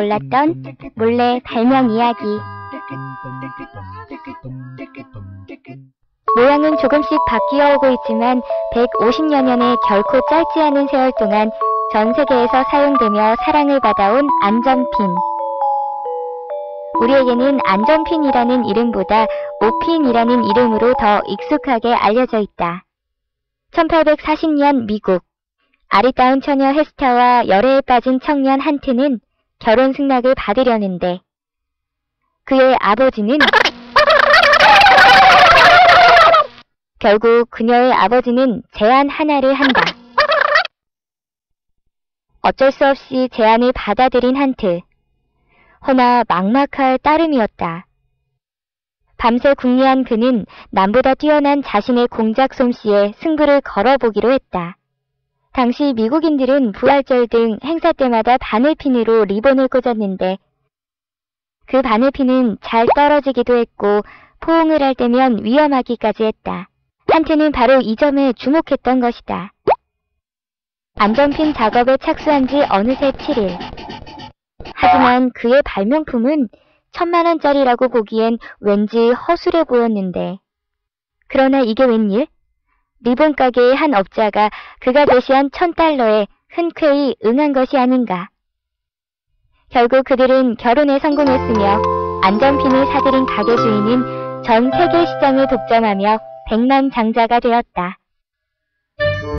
몰랐던 몰래 발명 이야기. 모양은 조금씩 바뀌어 오고 있지만 150여 년의 결코 짧지 않은 세월 동안 전 세계에서 사용되며 사랑을 받아온 안전핀. 우리에게는 안전핀이라는 이름보다 오핀이라는 이름으로 더 익숙하게 알려져 있다. 1840년 미국 아리따운 처녀 헤스타와 열애에 빠진 청년 한트는 결혼 승낙을 받으려는데 그의 아버지는 결국 그녀의 아버지는 제안 하나를 한다. 어쩔 수 없이 제안을 받아들인 한트. 허나 막막할 따름이었다. 밤새 궁리한 그는 남보다 뛰어난 자신의 공작 솜씨에 승부를 걸어보기로 했다. 당시 미국인들은 부활절 등 행사 때마다 바늘핀으로 리본을 꽂았는데 그 바늘핀은 잘 떨어지기도 했고 포옹을 할 때면 위험하기까지 했다. 한테는 바로 이 점에 주목했던 것이다. 안전핀 작업에 착수한 지 어느새 7일. 하지만 그의 발명품은 천만원짜리라고 보기엔 왠지 허술해 보였는데. 그러나 이게 웬일? 리본 가게의 한 업자가 그가 제시한 천 달러에 흔쾌히 응한 것이 아닌가. 결국 그들은 결혼에 성공했으며 안전핀을 사들인 가게 주인은 전 세계 시장을 독점하며 백만 장자가 되었다.